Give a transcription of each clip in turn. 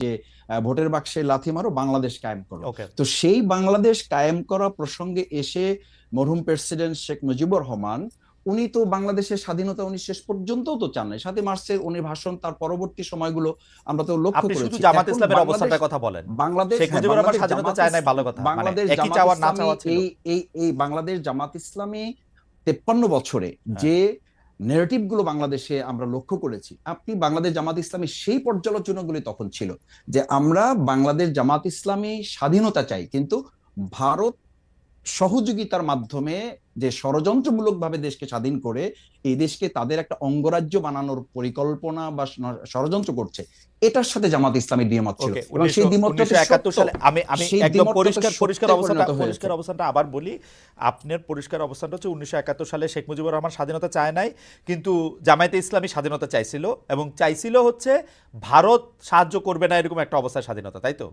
যে ভোটের বাক্সে লাথি মারো বাংলাদেশ কায়েম করো। তো সেই বাংলাদেশ কায়েম করা প্রসঙ্গে এসে মরহুম প্রেসিডেন্ট শেখ মুজিবুর রহমান উনি তো বাংলাদেশের স্বাধীনতা উনি শেষ পর্যন্তও তো চান নাই। সাতই মার্চের উনি ভাষণ তার পরবর্তী সময়গুলো আমরা তো লক্ষ্য আপনি শুধু জামাত ইসলামের অবস্থানটার কথা বলেন। বাংলাদেশ শেখ মুজিবুর রহমান স্বাধীনতা চায় নাই ভালো কথা। মানে বাংলাদেশ একই চাওয়ার না চাওয়া ছিল। এই এই এই বাংলাদেশ জামাত ইসলামী তেপ্পান্ন বছরে হ্যাঁ। যে নেরেটিভগুলো বাংলাদেশে আমরা লক্ষ্য করেছি। আপনি বাংলাদেশ জামাত ইসলামী সেই পর্যালোচনাগুলি তখন ছিল যে আমরা বাংলাদেশ জামাত ইসলামী স্বাধীনতা চাই, কিন্তু ভারত সহযোগিতার মাধ্যমে যে ষড়যন্ত্রমূলক ভাবে দেশকে স্বাধীন করে এই দেশকে তাদের একটা অঙ্গরাজ্য বানানোর পরিকল্পনা বা ষড়যন্ত্র করছে এটার সাথে জামাত ইসলামী দ্বিমত ছিল। এবং সেই দ্বিমতটা তো একাত্তর সত্য। সালে আমি আমি একদম পরিষ্কার পরিষ্কার অবস্থানটা পরিষ্কার অবস্থানটা আবার বলি আপনার পরিষ্কার অবস্থানটা হচ্ছে উনিশশো একাত্তর সালে শেখ মুজিবুর রহমান স্বাধীনতা চায় নাই কিন্তু জামায়াতে ইসলামী স্বাধীনতা চাইছিল এবং চাইছিল হচ্ছে ভারত সাহায্য করবে না এরকম একটা অবস্থায় স্বাধীনতা তাই তো?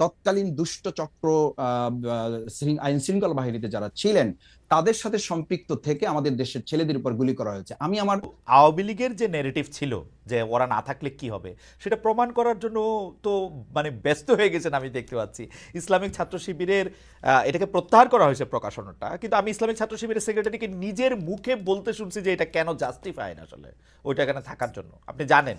তৎকালীন দুষ্ট চক্র আইন শৃঙ্খলা বাহিনীতে যারা ছিলেন, তাদের সাথে সম্পৃক্ত থেকে আমাদের দেশের ছেলেদের উপর গুলি করা হয়েছে। আমি আমার আওয়ামী লীগের যে নেগেটিভ ছিল যে ওরা না থাকলে কি হবে, সেটা প্রমাণ করার জন্য তো মানে ব্যস্ত হয়ে গেছেন আমি দেখতে পাচ্ছি। ইসলামিক ছাত্র শিবিরের এটাকে প্রত্যাহার করা হয়েছে প্রকাশনাটা, কিন্তু আমি ইসলামিক ছাত্র শিবিরের সেক্রেটারিকে নিজের মুখে বলতে শুনছি যে এটা কেন জাস্টিফাই না আসলে, ওইটা এখানে থাকার জন্য। আপনি জানেন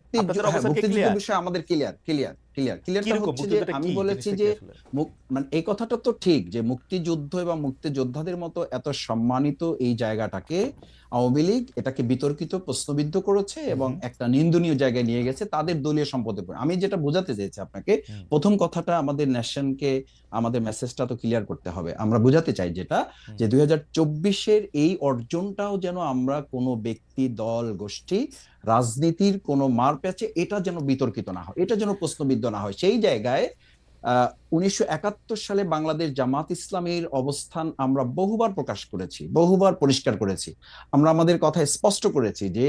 হ্যাঁ, অবস্থা কি মুক্তিযুদ্ধ ক্লিয়ার বিষয়ে আমাদের ক্লিয়ার ক্লিয়ার ক্লিয়ার ক্লিয়ারটা হচ্ছে যে আমি বলেছি যে কি আসলে? মুক- মানে এই কথাটা তো ঠিক যে মুক্তিযুদ্ধ এবং মুক্তিযোদ্ধাদের মতো এত সম্মানিত এই জায়গাটাকে আওয়ামী লীগ এটাকে বিতর্কিত প্রশ্নবিদ্ধ করেছে এবং একটা নিন্দনীয় জায়গায় নিয়ে গেছে তাদের দলীয় সম্পদের উপর। আমি যেটা বোঝাতে চেয়েছি আপনাকে প্রথম কথাটা আমাদের ন্যাশনকে আমাদের মেসেজটা তো ক্লিয়ার করতে হবে। আমরা বোঝাতে চাই যেটা যে দুই হাজার চব্বিশের এই অর্জনটাও যেন আমরা কোনো ব্যক্তি দল গোষ্ঠী রাজনীতির কোনো মার পেছে এটা যেন বিতর্কিত না হয়, এটা যেন প্রশ্নবিদ্ধ না হয়। সেই জায়গায় উনিশশো একাত্তর সালে বাংলাদেশ জামাত ইসলামের অবস্থান আমরা বহুবার প্রকাশ করেছি, বহুবার পরিষ্কার করেছি। আমরা আমাদের কথা স্পষ্ট করেছি যে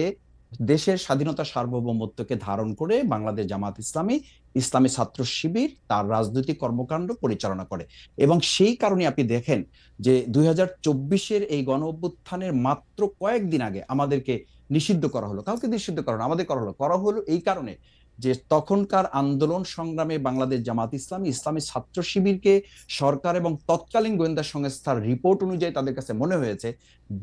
দেশের স্বাধীনতা সার্বভৌমত্বকে ধারণ করে বাংলাদেশ জামাত ইসলামী ইসলামী ছাত্র শিবির তার রাজনৈতিক কর্মকাণ্ড পরিচালনা করে। এবং সেই কারণে আপনি দেখেন যে দুই চব্বিশের এই গণ অভ্যুত্থানের মাত্র কয়েকদিন আগে আমাদেরকে নিষিদ্ধ করা হলো। কাউকে নিষিদ্ধ করা হলো আমাদের করা হলো। করা হলো এই কারণে যে তখনকার আন্দোলন সংগ্রামে বাংলাদেশ জামাত ইসলামী ইসলামী ছাত্র শিবিরকে সরকার এবং তৎকালীন গোয়েন্দা সংস্থার রিপোর্ট অনুযায়ী তাদের কাছে মনে হয়েছে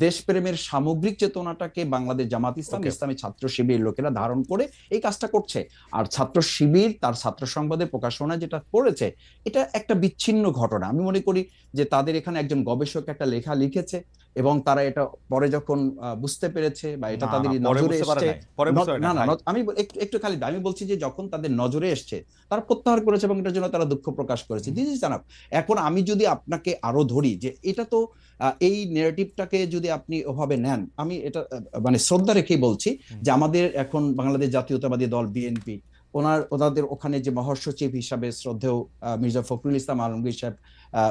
দেশপ্রেমের সামগ্রিক চেতনাটাকে বাংলাদেশ জামাত ইসলাম ইসলামী ছাত্র শিবির লোকেরা ধারণ করে এই কাজটা করছে। আর ছাত্র শিবির তার ছাত্র সংবাদের প্রকাশনা যেটা করেছে এটা একটা বিচ্ছিন্ন ঘটনা। আমি মনে করি যে তাদের এখানে একজন গবেষক একটা লেখা লিখেছে এবং তারা এটা পরে যখন বুঝতে পেরেছে বা এটা তাদের নজরে এসছে না না আমি একটু খালি আমি বলছি যে যখন তাদের নজরে এসছে তারা প্রত্যাহার করেছে এবং এটার জন্য তারা দুঃখ প্রকাশ করেছে। ইজ জানাব এখন আমি যদি আপনাকে আরও ধরি যে এটা তো এই নেরেটিভটাকে যদি আপনি ওভাবে নেন আমি এটা মানে শ্রদ্ধা রেখেই বলছি যে আমাদের এখন বাংলাদেশ জাতীয়তাবাদী দল বিএনপি ওনার ওনাদের ওখানে যে মহাসচিব হিসাবে শ্রদ্ধেয় মির্জা ফখরুল ইসলাম আলমগীর সাহেব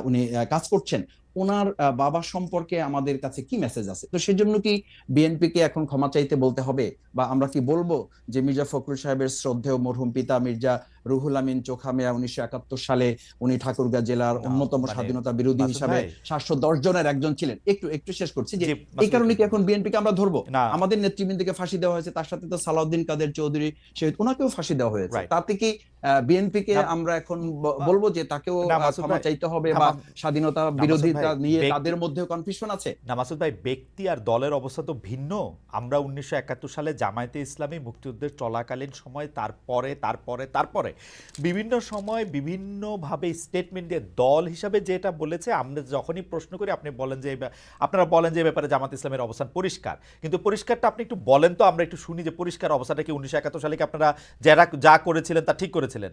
উনি কাজ করছেন ওনার বাবা সম্পর্কে আমাদের কাছে কি মেসেজ আছে? তো সেজন্য কি বিএনপিকে এখন ক্ষমা চাইতে বলতে হবে? বা আমরা কি বলব যে মির্জা ফখরুল সাহেবের শ্রদ্ধেয় মরহুম পিতা মির্জা রুহুল আমিন চোখামিয়া উনিশশো একাত্তর সালে উনি ঠাকুরগাঁ জেলার অন্যতম মানে স্বাধীনতা বিরোধী হিসাবে সাতশো দশ জনের একজন ছিলেন। একটু একটু শেষ করছি যে এই কারণে কি। এখন বিএনপিকে আমরা ধরবো? আমাদের নেতৃবৃন্দকে ফাঁসি দেওয়া হয়েছে তার সাথে তো সালাউদ্দিন কাদের চৌধুরী শহীদ ওনাকেও ফাঁসি দেওয়া হয়েছে। তাতে কি আমরা এখন বলব যে তাকেও ক্ষমা চাইতে হবে বা স্বাধীনতা বিরোধিতা নিয়ে তাদের মধ্যেও কনফিউশন আছে? না মাসুদ ভাই ব্যক্তি আর দলের অবস্থা তো ভিন্ন। আমরা উনিশশো একাত্তর সালে জামায়াতে ইসলামী মুক্তিযুদ্ধের চলাকালীন সময় তারপরে তারপরে তারপরে বিভিন্ন সময় বিভিন্নভাবে স্টেটমেন্ট দিয়ে দল হিসাবে যেটা বলেছে, আমরা যখনই প্রশ্ন করি, আপনি বলেন যে, আপনারা বলেন যে ব্যাপারে জামাত ইসলামের অবস্থান পরিষ্কার। কিন্তু পরিষ্কারটা আপনি একটু বলেন তো, আমরা একটু শুনি যে, পরিষ্কার অবস্থাটা কি উনিশশো একাত্তর সালে কি আপনারা যারা, যা করেছিলেন তা ঠিক করেছিলেন?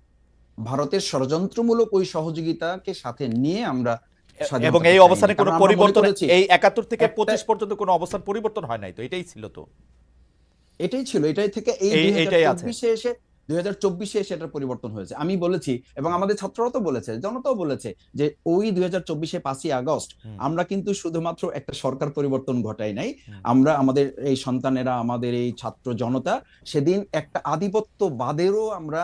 ভারতের ষড়যন্ত্রমূলক ওই সহযোগিতাকে সাথে নিয়ে আমরা এবং এই অবস্থানে কোনো পরিবর্তন এই একাত্তর থেকে পঁচিশ পর্যন্ত কোনো অবস্থান পরিবর্তন হয় নাই তো এটাই ছিল তো। এটাই ছিল এটাই থেকে এই। চব্বিশে এসে দুই হাজার চব্বিশে এসে এটার পরিবর্তন হয়েছে। আমি বলেছি এবং আমাদের ছাত্ররাও তো বলেছে জনতাও বলেছে যে ওই দুই হাজার চব্বিশে পাঁচই আগস্ট আমরা কিন্তু শুধুমাত্র একটা সরকার পরিবর্তন ঘটাই নাই। আমরা আমাদের এই সন্তানেরা আমাদের এই ছাত্র জনতা সেদিন একটা আধিপত্যবাদেরও আমরা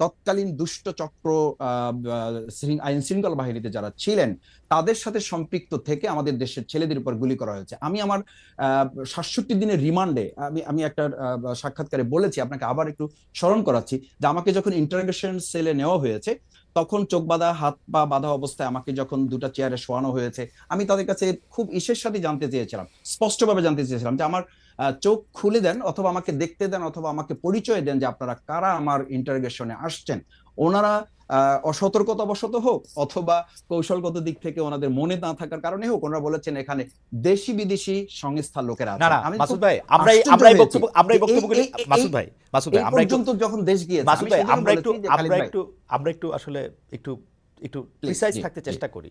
তৎকালীন দুষ্ট চক্র আইন শৃঙ্খলা বাহিনীতে যারা ছিলেন, তাদের সাথে সম্পৃক্ত থেকে আমাদের দেশের ছেলেদের উপর গুলি করা হয়েছে। আমি আমার সাতষট্টি দিনের রিমান্ডে আমি আমি একটা সাক্ষাৎকারে বলেছি, আপনাকে আবার একটু স্মরণ করাচ্ছি যে আমাকে যখন ইন্টারোগেশন সেলে নেওয়া হয়েছে, তখন চোখ বাঁধা, হাত পা বাঁধা অবস্থায় আমাকে যখন দুটা চেয়ারে শোয়ানো হয়েছে, আমি তাদের কাছে খুব ইসের সাথে জানতে চেয়েছিলাম, স্পষ্টভাবে জানতে চেয়েছিলাম যে আমার চোখ খুলে দেন অথবা আমাকে দেখতে দেন অথবা আমাকে পরিচয় দেন যে আপনারা কারা আমার ইন্টারোগেশনে আসছেন। ওনারা অসতর্কতাবশত হোক অথবা কৌশলগত দিক থেকে ওনাদের মনে না থাকার কারণে হোক ওনারা বলেছেন এখানে দেশি বিদেশি সংস্থার লোকেরা মাসুদ ভাই আমরা আমরা এই বক্তব্য আমরা এই এই- বক্তব্যগুলি এই- এই- মাসুদ ভাই মাসুদ ভাই আমরা একটু পর্যন্ত যখন দেশ গিয়েছে মাসুদ ভাই আমরা একটু আমরা একটু আমরা একটু আসলে একটু একটু প্রিসাইজ থাকতে চেষ্টা করি।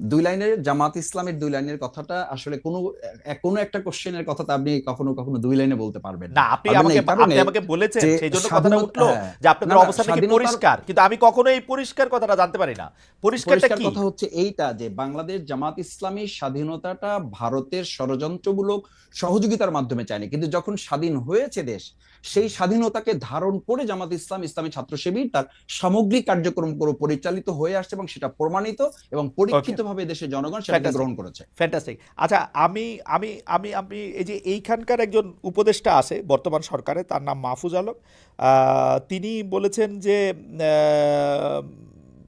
দুই লাইনের জামাত ইসলামের দুই লাইনের কথাটা আসলে কোনো কোনো একটা কোশ্চেনের কথাটা আপনি কখনো কখনো দুই লাইনে বলতে পারবেন না। আপনি আমাকে আপনি আমাকে বলেছেন সেই জন্য কথাটা উঠল হ্যাঁ। যে আপনাদের না, না, অবস্থান নাকি স্বাধীনতার- পরিষ্কার কিন্তু আমি কখনো এই পরিষ্কার কথাটা জানতে পারি না। পরিষ্কারটা পরিষ্কার কি? কথা হচ্ছে এইটা যে বাংলাদেশ জামাত ইসলামী স্বাধীনতাটা ভারতের ষড়যন্ত্রমূলক সহযোগিতার মাধ্যমে চায়নি। কিন্তু যখন স্বাধীন হয়েছে দেশ সেই স্বাধীনতাকে ধারণ করে জামাত ইসলাম ইসলামী ছাত্র শিবির তার সামগ্রিক কার্যক্রম করে পরিচালিত হয়ে আসছে এবং সেটা প্রমাণিত এবং পরীক্ষিতভাবে দেশের জনগণ সেটা গ্রহণ করেছে। ফ্যান্টাস্টিক আচ্ছা আমি আমি আমি আমি এই যে এইখানকার একজন উপদেষ্টা আছে বর্তমান সরকারে তার নাম মাহফুজ আলম। তিনি বলেছেন যে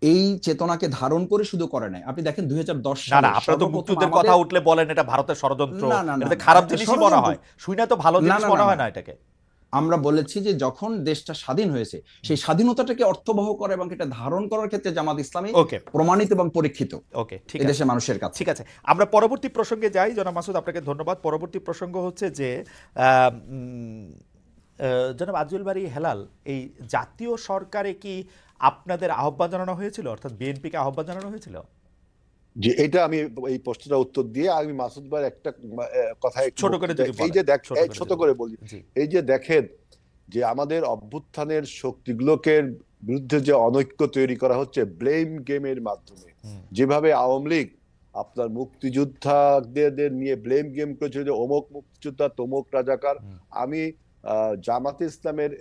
এই চেতনাকে ধারণ করে শুধু করে নাই। আপনি দেখেন দুই হাজার দশ না না আপনারা তো মুক্তিযুদ্ধের কথা উঠলে বলেন এটা ভারতের ষড়যন্ত্র। খারাপ এটা জিনিসই মনে হয়। শুই না তো ভালো জিনিস মনে হয় না। এটাকে। আমরা বলেছি যে যখন দেশটা স্বাধীন হয়েছে সেই স্বাধীনতাটাকে অর্থবহ করে এবং এটা ধারণ করার ক্ষেত্রে জামাত ইসলামী ওকে প্রমাণিত এবং পরীক্ষিত ওকে ঠিক আছে। দেশের মানুষের কাছে। ঠিক আছে। আমরা পরবর্তী প্রসঙ্গে যাই। জনাব মাসুদ আপনাকে ধন্যবাদ। পরবর্তী প্রসঙ্গ হচ্ছে যে আহ, উম, আহ, জনাব আজুল বাড়ি হেলাল এই জাতীয় সরকারে কি আপনাদের আহ্বান জানানো হয়েছিল? অর্থাৎ বিএনপিকে আহ্বান জানানো হয়েছিল? যে এটা আমি এই প্রশ্নটা উত্তর দিয়ে আমি মাসুদ ভাইয়ের একটা কথা ছোট করে এই যে দেখ ছোট করে বলি এই যে দেখেন যে আমাদের অভ্যুত্থানের শক্তিগুলোকে বিরুদ্ধে যে অনৈক্য তৈরি করা হচ্ছে ব্লেম গেমের মাধ্যমে যেভাবে আওয়ামী লীগ আপনার মুক্তিযোদ্ধাদের নিয়ে ব্লেম গেম করেছিল যে অমুক মুক্তিযোদ্ধা তমুক রাজাকার আমি জামাতে ইসলামের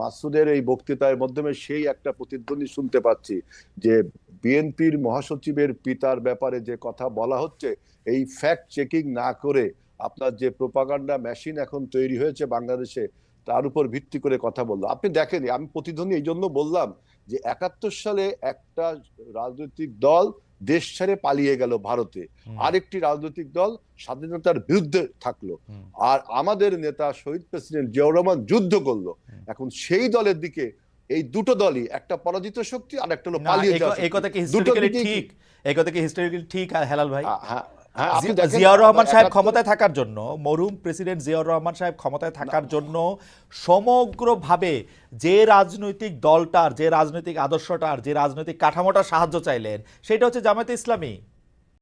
মাসুদের এই বক্তৃতার মাধ্যমে সেই একটা প্রতিধ্বনি শুনতে পাচ্ছি যে বিএনপির মহাসচিবের পিতার ব্যাপারে যে কথা বলা হচ্ছে, এই ফ্যাক্ট চেকিং না করে আপনার যে প্রোপাগান্ডা মেশিন এখন তৈরি হয়েছে বাংলাদেশে, তার উপর ভিত্তি করে কথা বলল। আপনি দেখেন আমি প্রতিধ্বনি এই জন্য বললাম যে একাত্তর সালে একটা রাজনৈতিক দল দেশ ছেড়ে পালিয়ে গেল ভারতে। আরেকটি রাজনৈতিক দল স্বাধীনতার বিরুদ্ধে থাকল। আর আমাদের নেতা শহীদ প্রেসিডেন্ট জিয়াউর রহমান যুদ্ধ করল। এখন সেই দলের দিকে এই দুটো দলই একটা পরাজিত শক্তি আর একটা হলো পালিয়ে যাওয়া এই কথা কি হিস্টোরিক্যালি ঠিক? এই কথা কি হিস্টোরিক্যালি ঠিক আর হেলাল ভাই? হ্যাঁ। হ্যাঁ জিয়াউর রহমান সাহেব ক্ষমতায় থাকার জন্য মরুম প্রেসিডেন্ট জিয়াউর রহমান সাহেব ক্ষমতায় থাকার জন্য সমগ্রভাবে যে রাজনৈতিক দলটার যে রাজনৈতিক আদর্শটার যে রাজনৈতিক কাঠামোটা সাহায্য চাইলেন সেটা হচ্ছে জামায়াতে ইসলামী।